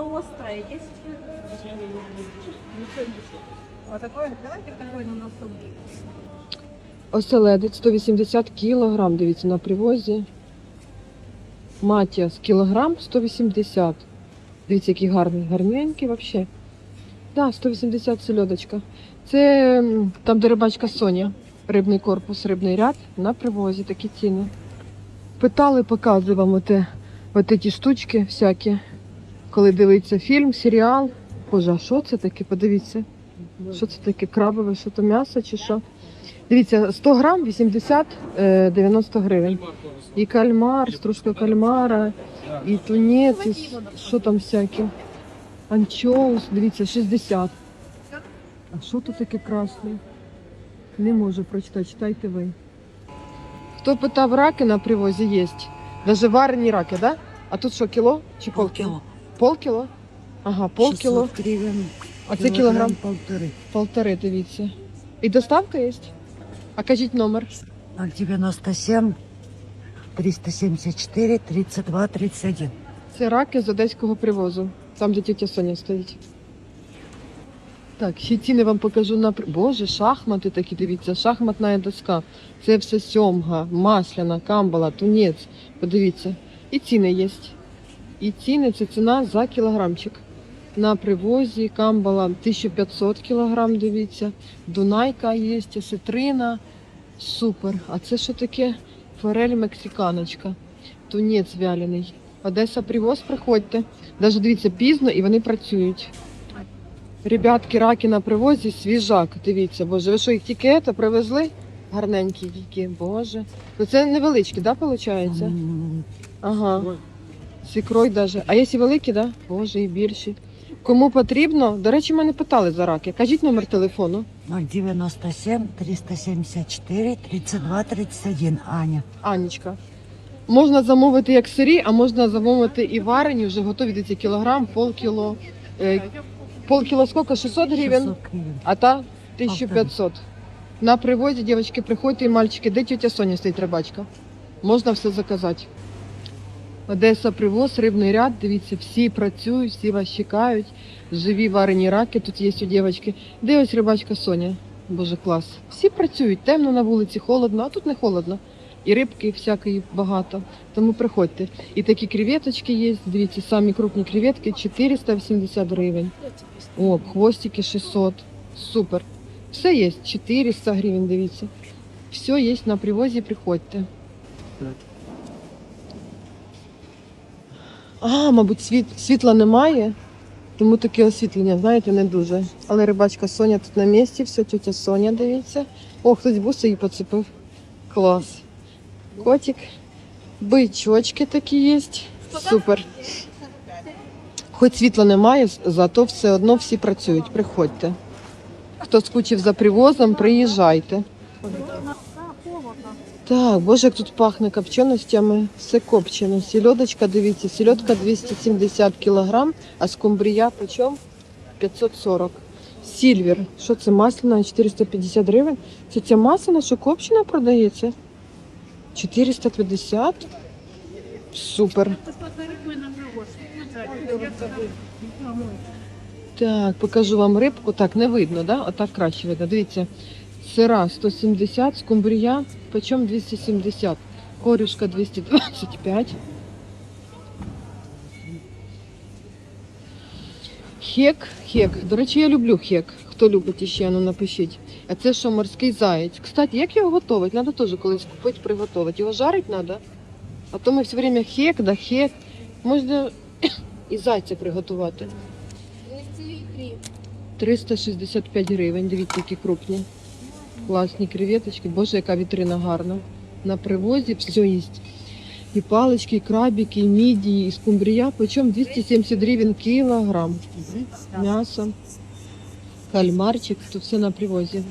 острая есть? А такое, давайте такой на носу. Оселедець 180 кілограм, дивіться, на привозі. Матіас кілограм 180. Дивіться, який гарний, гарненький взагалі. Да, 180 сельодочка. Це там, де рибачка Соня. Рибний корпус, рибний ряд на привозі такі ціни. Питали, показую вам оте, оте ті штучки всякі. Коли дивиться фільм, серіал. Боже, а що це таке? Подивіться. Що це таке? Крабове, що то м'ясо чи що? Дивіться, 100 грам 80 е, 90 гривень. І кальмар, стружка кальмара, і тунець, і що там всяке. Анчоус, дивіться, 60. А що тут таке красне? Не можу прочитати, читайте ви. Хто питав раки на привозі є. Даже варені раки, да? А тут що, кіло чи полкіло? Полкіло? Ага, полкіло. 600 гривен. А це кілограм полторы. полтори, дивіться. І доставка є? А кажіть номер. 097 374 32 31. Це раки з одеського привозу, там, де тітя Соня стоїть. Так, ще ціни вам покажу на при- Боже, шахмати такі, дивіться, шахматна доска. Це все сьомга, масляна, камбала, тунець. Подивіться. І ціни є. І ціни це ціна за кілограмчик. На привозі камбала 1500 кілограм, дивіться. Дунайка є, ситрина. Супер. А це що таке? Форель мексиканочка. Тунець вялений. Одеса привоз, приходьте. Даже дивіться, пізно і вони працюють. Ребятки, раки на привозі, свіжак. Дивіться, боже, ви що їх тільки це привезли? Гарненькі які, боже. Ну це невеличкі, да, виходить? Ага. З ікрою даже. А є і великі, да? Боже, і більші. Кому потрібно, до речі, мене питали за раки. Кажіть номер телефону. 097 374 32 31. Аня. Анічка. Можна замовити як сирі, а можна замовити і варені, вже готові дивіться, кілограм, полкіло. Е, полкіло скільки? 600 гривень, 600 гривен. а та 1500. На привозі, дівчатки, приходьте і мальчики, де тетя Соня стоїть рибачка? Можна все заказати. Одеса привоз, рибний ряд, дивіться, всі працюють, всі вас чекають. Живі варені раки, тут є у дівчатки. Де ось рибачка Соня? Боже, клас. Всі працюють, темно на вулиці, холодно, а тут не холодно. І рибки всякої багато. Тому приходьте. І такі креветочки є. Дивіться, самі крупні креветки 480 гривень. О, хвостики 600. Супер. Все є. 400 гривень, дивіться. Все є на привозі, приходьте. А, мабуть, світ, світла немає, тому таке освітлення, знаєте, не дуже. Але рибачка Соня тут на місці, все, тетя Соня, дивіться. О, хтось буси її поцепив. Клас. Котик. Бичочки такі є. Супер. Хоч світла немає, зато все одно всі працюють. Приходьте. Хто скучив за привозом, приїжджайте. Так, боже, як тут пахне копченостями. Все копчено. Сільодочка, дивіться, сільодка 270 кг, а скумбрія почем 540. Сільвер. Що це масляна? 450 гривень. Це ця масляна, що копчена продається? 450. Супер. Так, покажу вам рибку. Так, не видно, да? Отак краще видно. Дивіться. Сира 170, скумбрія, почем 270. Корюшка 225. Хек, хек. До речі, я люблю хек. Хто любить іще, ну напишіть. А це що морський заєць. Кстати, як його готувати? Треба теж колись купити, приготувати. Його жарити треба. А то ми все время хек, да хек. Можна і зайця приготувати. 365 гривень. Дивіться, які крупні. Класні креветочки. Боже, яка вітрина гарна. На привозі все є. І палички, і крабики, і мідії, і скумбрія. Почем 270 гривень кілограм. М'ясо, кальмарчик, тут все на привозі.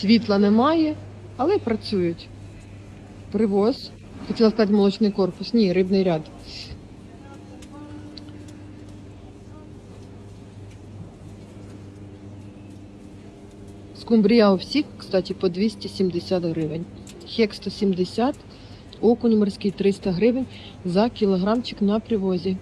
Світла немає, але працюють. Привоз. Хотіла сказати молочний корпус. Ні, рибний ряд. Скумбрія у всіх, кстати, по 270 гривень. Хек 170, окунь морський 300 гривень за кілограмчик на привозі.